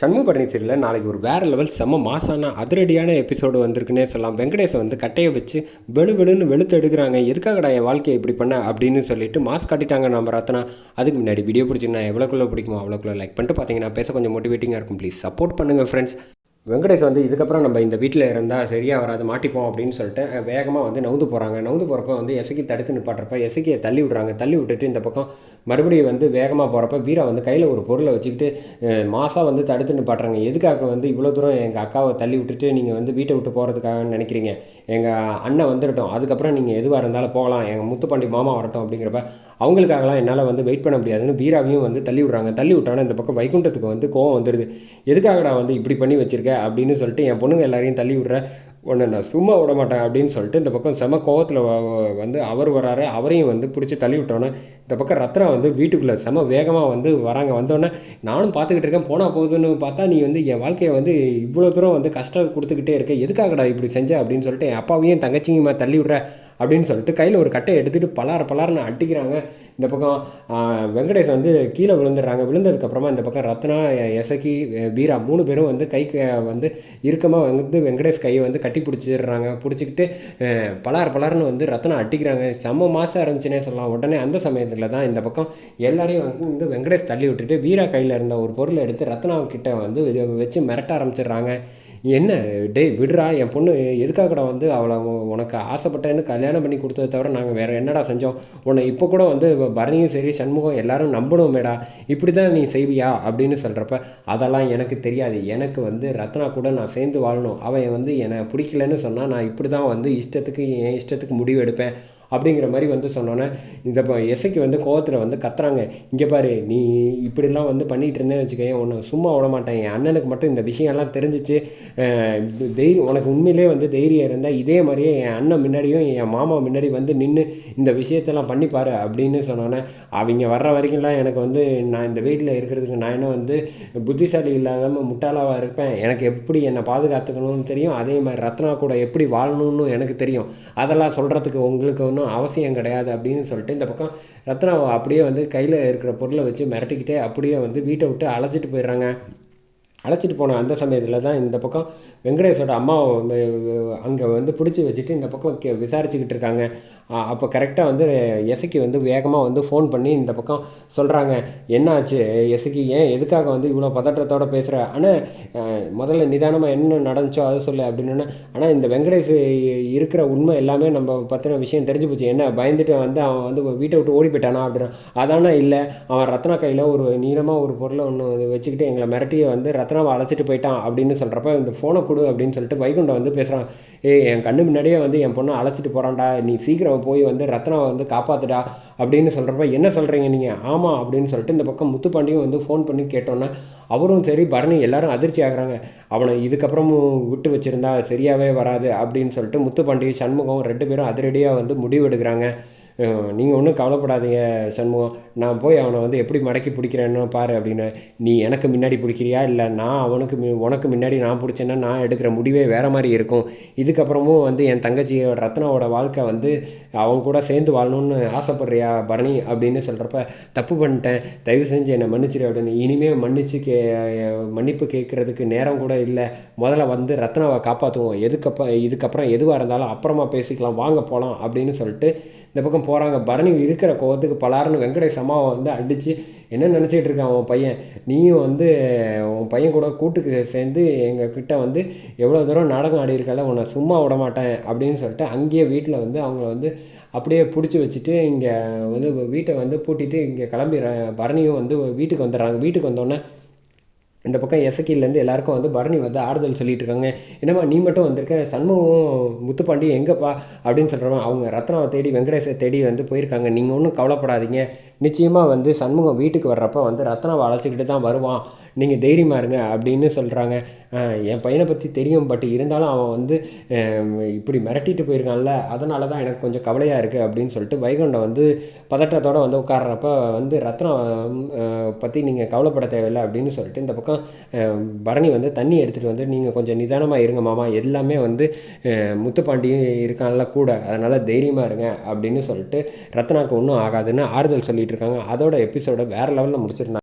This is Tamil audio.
சண்முக சீரியலில் நாளைக்கு ஒரு வேறு லெவல் செம்ம மாசான அதிரடியான எபிசோடு வந்திருக்குன்னே சொல்லலாம். வெங்கடேஷை வந்து கட்டையை வச்சு வெளு வெளுன்னு வெளுத்து எடுக்கிறாங்க. எதுக்காகடா என் வாழ்க்கையை இப்படி பண்ண அப்படின்னு சொல்லிட்டு மாஸ் காட்டிட்டாங்க நம்ம ரத்னா. அதுக்கு முன்னாடி வீடியோ பிடிச்சிங்கன்னா எவ்வளோக்குள்ள பிடிக்குமோ அவ்வளோக்குள்ள லைக் பண்ணிட்டு பார்த்தீங்கன்னா பேச கொஞ்சம் மோட்டிவேட்டிங்காக இருக்கும். ப்ளீஸ் சப்போர்ட் பண்ணுங்கள் ஃப்ரெண்ட்ஸ் வெங்கடேஷ் வந்து இதுக்கப்புறம் நம்ம இந்த வீட்டில் இருந்தால் சரியாக வராது மாட்டிப்போம் அப்படின்னு சொல்லிட்டு வேகமாக வந்து நவுந்து போகிறாங்க நவுந்து போகிறப்ப வந்து எசைக்கு தடுத்து நிப்பாட்டுறப்ப எசக்கியை தள்ளி விட்றாங்க. தள்ளி விட்டுட்டு இந்த பக்கம் மறுபடியும் வந்து வேகமாக போகிறப்ப வீரா வந்து கையில் ஒரு பொருளை வச்சுக்கிட்டு மாசாக வந்து தடுத்து நிப்பாட்டுறாங்க. எதுக்காக வந்து இவ்வளோ தூரம் எங்கள் அக்காவை தள்ளி விட்டுட்டு நீங்கள் வந்து வீட்டை விட்டு போகிறதுக்காக நினைக்கிறீங்க? எங்கள் அண்ணன் வந்துடட்டும். அதுக்கப்புறம் நீங்கள் எதுவாக இருந்தாலும் போகலாம். எங்கள் முத்துப்பாண்டி மாமா வரட்டும் அப்படிங்கிறப்ப அவங்களுக்காகலாம் என்னால் வந்து வெயிட் பண்ண முடியாதுன்னு வீராவையும் வந்து தள்ளி விட்றாங்க. தள்ளி விட்டானே இந்த பக்கம் வைகுண்டத்துக்கு வந்து கோவம் வந்துடுது எதுக்காகடா வந்து இப்படி பண்ணி வச்சிருக்க அப்படின்னு சொல்லிட்டு என் பொண்ணுங்க எல்லாரையும் தள்ளி விட்ற உன்னை நான் சும்மா விட மாட்டேன் அப்படின்னு சொல்லிட்டு இந்த பக்கம் செம கோவத்தில் வந்து அவர் வராரு அவரையும் வந்து பிடிச்சி தள்ளி விட்டோன்னே இந்த பக்கம் ரத்னா வந்து வீட்டுக்குள்ளே செம வேகமாக வந்து வராங்க. வந்தோடனே நானும் பார்த்துக்கிட்டு இருக்கேன். போனால் போகுதுன்னு பார்த்தா நீ வந்து என் வாழ்க்கையை வந்து இவ்வளோ தூரம் வந்து கஷ்டம் கொடுத்துக்கிட்டே இருக்க. எதுக்காகடா இப்படி செஞ்ச அப்படின்னு சொல்லிட்டு என் அப்பாவையும் தங்கச்சியுமா தள்ளி விட்ற அப்படின்னு சொல்லிட்டு கையில் ஒரு கட்டை எடுத்துகிட்டு பலார பலார்னு அட்டிக்கிறாங்க இந்த பக்கம் வெங்கடேஷ் வந்து கீழே விழுந்துடுறாங்க. விழுந்ததுக்கப்புறமா இந்த பக்கம் ரத்னா எசக்கி வீரா மூணு பேரும் வந்து கை வந்து இறுக்கமாக வந்து வெங்கடேஷ் கையை வந்து கட்டி பிடிச்சிடுறாங்க. பிடிச்சிக்கிட்டு பலார் பலார்னு வந்து ரத்னா அட்டிக்கிறாங்க செம்ம மாதம் இருந்துச்சுன்னே சொல்லலாம். உடனே அந்த சமயத்தில் தான் இந்த பக்கம் எல்லாரையும் வந்து வெங்கடேஷ் தள்ளி விட்டுட்டு வீரா கையில் இருந்த ஒரு பொருளை எடுத்து ரத்னா கிட்ட வந்து வச்சு மிரட்ட ஆரம்பிச்சிடுறாங்க. என்ன? டேய் விடுறா. என் பொண்ணு எதுக்காகடா வந்து அவளை உனக்கு ஆசைப்பட்டேன்னு கல்யாணம் பண்ணி கொடுத்ததை தவிர நாங்கள் வேறு என்னடா செஞ்சோம்? உன்னை இப்போ கூட வந்து பரணியும் சரி சண்முகம் எல்லாரும் நம்பணுமேடா. இப்படி தான் நீ செய்வியா? அப்படின்னு சொல்கிறப்ப அதெல்லாம் எனக்கு தெரியாது. எனக்கு வந்து ரத்னா கூட நான் சேர்ந்து வாழணும். அவன் வந்து என்னை பிடிக்கலன்னு சொன்னால் நான் இப்படி தான் வந்து இஷ்டத்துக்கு என் இஷ்டத்துக்கு முடிவு எடுப்பேன். அப்படிங்கிற மாதிரி வந்து சொன்னோன்னே இந்த இப்போ எசைக்கு வந்து கோவத்தில் வந்து கத்துறாங்க. இங்கே பாரு நீ இப்படிலாம் வந்து பண்ணிகிட்டு இருந்தேன்னு வச்சுக்கோங்க உன்னை சும்மா விட மாட்டேன். என் அண்ணனுக்கு மட்டும் இந்த விஷயம்லாம் தெரிஞ்சிச்சு. தைரியம் உனக்கு உண்மையிலே வந்து தைரியம் இருந்தால் இதே மாதிரியே என் அண்ணன் முன்னாடியும் என் மாமா முன்னாடி வந்து நின்று இந்த விஷயத்தெல்லாம் பண்ணிப்பாரு அப்படின்னு சொன்னோன்னே அவங்க வர்ற வரைக்கும்லாம் எனக்கு வந்து நான் இந்த வீட்டில் இருக்கிறதுக்கு நான் என்ன வந்து புத்திசாலி இல்லாதாமல் முட்டாளாவாக இருப்பேன். எனக்கு எப்படி என்னை பாதுகாத்துக்கணும்னு தெரியும். அதே மாதிரி ரத்னா கூட எப்படி வாழணும்னு எனக்கு தெரியும். அதெல்லாம் சொல்கிறதுக்கு உங்களுக்கு ஒன்றும் அவசியம் கிடையாது அப்படின்னு சொல்லிட்டு இந்த பக்கம் ரத்னாவை அப்படியே வந்து கையில் இருக்கிற பொருளை வச்சு மிரட்டிக்கிட்டே அப்படியே வந்து வீட்டை விட்டு அழைச்சிட்டு போயிடுறாங்க. அழைச்சிட்டு போன அந்த சமயத்தில் தான் இந்த பக்கம் வெங்கடேஷோட அம்மாவை அங்கே வந்து பிடிச்சி வச்சுட்டு இந்த பக்கம் கே விசாரிச்சுக்கிட்டு இருக்காங்க. அப்போ கரெக்டாக வந்து எசக்கி வந்து வேகமாக வந்து ஃபோன் பண்ணி இந்த பக்கம் சொல்கிறாங்க என்ன ஆச்சு எசக்கி ஏன் எதுக்காக வந்து இவ்வளோ பதற்றத்தோடு பேசுகிற ஆனால் முதல்ல நிதானமாக என்ன நடந்துச்சோ அதை சொல்லு அப்படின்னு. ஆனால் இந்த வெங்கடேஷ் இருக்கிற உண்மை எல்லாமே நம்ம பற்றின விஷயம் தெரிஞ்சு போச்சு. என்ன பயந்துட்டு வந்து அவன் வந்து வீட்டை விட்டு ஓடி போயிட்டானா அப்படின்னு. அதானா இல்லை அவன் ரத்னா கையில் ஒரு நீளமாக ஒரு பொருளை ஒன்று வச்சுக்கிட்டு எங்களை மிரட்டியை வந்து ரத்னாவை அழைச்சிட்டு போயிட்டான் அப்படின்னு சொல்கிறப்ப இந்த ஃபோனை கொடு அப்படின்னு சொல்லிட்டு வைகுண்டம் வந்து பேசுகிறான் ஏ என் கண்ணு முன்னாடியே வந்து என் பொண்ணை அழைச்சிட்டு போகிறான்டா நீ சீக்கிரம் போய் வந்து ரத்னாவை வந்து காப்பாற்றுடா அப்படின்னு சொல்கிறப்ப என்ன சொல்கிறீங்க நீங்கள் ஆமாம் அப்படின்னு சொல்லிட்டு இந்த பக்கம் முத்துப்பாண்டியும் வந்து ஃபோன் பண்ணி கேட்டோன்னே அவரும் சரி பரணி எல்லாரும் அதிர்ச்சி ஆகிறாங்க. அவனை இதுக்கப்புறமும் விட்டு வச்சுருந்தா சரியாகவே வராது அப்படின்னு சொல்லிட்டு முத்துப்பாண்டி சண்முகம் ரெண்டு பேரும் அதிரடியாக வந்து முடிவெடுக்கிறாங்க நீங்கள் ஒன்றும் கவலைப்படாதீங்க சண்முகம். நான் போய் அவனை வந்து எப்படி மடக்கி பிடிக்கிறேன்னு பாரு அப்படின்னு. நீ எனக்கு முன்னாடி பிடிக்கிறியா? இல்லை நான் அவனுக்கு உனக்கு முன்னாடி நான் பிடிச்சேன்னா நான் எடுக்கிற முடிவே வேறு மாதிரி இருக்கும். இதுக்கப்புறமும் வந்து என் தங்கச்சியோட ரத்னாவோட வாழ்க்கை வந்து அவன் கூட சேர்ந்து வாழணும்னு ஆசைப்பட்றியா பரணி? அப்படின்னு சொல்கிறப்ப தப்பு பண்ணிட்டேன். தயவு செஞ்சு என்னை மன்னிச்சிரு அப்படின்னு. இனிமேல் மன்னிச்சு கே மன்னிப்பு கேட்குறதுக்கு நேரம் கூட இல்லை. முதல்ல வந்து ரத்னாவை காப்பாற்றுவோம் எதுக்கப்புறம் இதுக்கப்புறம் எதுவாக இருந்தாலும் அப்புறமா பேசிக்கலாம். வாங்க போகலாம் அப்படின்னு சொல்லிட்டு இந்த பக்கம் போகிறாங்க பரணி இருக்கிற கோவத்துக்கு பலாருன்னு வெங்கடேஷ் அம்மாவை வந்து அடித்து என்ன நினச்சிட்டு இருக்கான் உன் பையன்? நீயும் வந்து உன் பையன் கூட கூட்டுக்கு சேர்ந்து எங்கள் கிட்ட வந்து எவ்வளோ தூரம் நாடகம் ஆடியிருக்கல உன்னை சும்மா விட மாட்டேன் அப்படின்னு சொல்லிட்டு அங்கேயே வீட்டில் வந்து அவங்கள வந்து அப்படியே பிடிச்சி வச்சுட்டு இங்கே வந்து வீட்டை வந்து பூட்டிட்டு இங்கே கிளம்பி பரணியும் வந்து வீட்டுக்கு வந்துடுறாங்க. வீட்டுக்கு வந்தோடனே இந்த பக்கம் எசக்கிலேருந்து எல்லாருக்கும் வந்து பரணி வந்து ஆறுதல் சொல்லிட்டு இருக்காங்க என்னம்மா நீ மட்டும் வந்திருக்க? சண்முகம் முத்துப்பாண்டி எங்கேப்பா? அப்படின்னு சொல்கிறவன் அவங்க ரத்னாவை தேடி வெங்கடேசை தேடி வந்து போயிருக்காங்க. நீங்கள் ஒன்றும் கவலைப்படாதீங்க. நிச்சயமாக வந்து சண்முகம் வீட்டுக்கு வர்றப்ப வந்து ரத்னாவை அழைச்சிக்கிட்டு தான் வருவான். நீங்கள் தைரியமாக இருங்க அப்படின்னு சொல்கிறாங்க என் பையனை பற்றி தெரியும். பட் இருந்தாலும் அவன் வந்து இப்படி மிரட்டிட்டு போயிருக்கான்ல அதனால தான் எனக்கு கொஞ்சம் கவலையாக இருக்குது அப்படின்னு சொல்லிட்டு வைகுண்டம் வந்து பதட்டத்தோடு வந்து உட்கார்றப்ப வந்து ரத்னம் பற்றி நீங்கள் கவலைப்பட தேவையில்லை அப்படின்னு சொல்லிட்டு இந்த பக்கம் பரணி வந்து தண்ணி எடுத்துகிட்டு வந்து நீங்கள் கொஞ்சம் நிதானமாக இருங்க மாமா. எல்லாமே வந்து முத்துப்பாண்டியும் இருக்கான்ல கூட அதனால் தைரியமாக இருங்க அப்படின்னு சொல்லிட்டு ரத்னாவுக்கு ஒன்றும் ஆகாதுன்னு ஆறுதல் சொல்லிட்டு இருக்காங்க. அதோட எபிசோட வேறு லெவலில் முடிச்சிருந்தாங்க.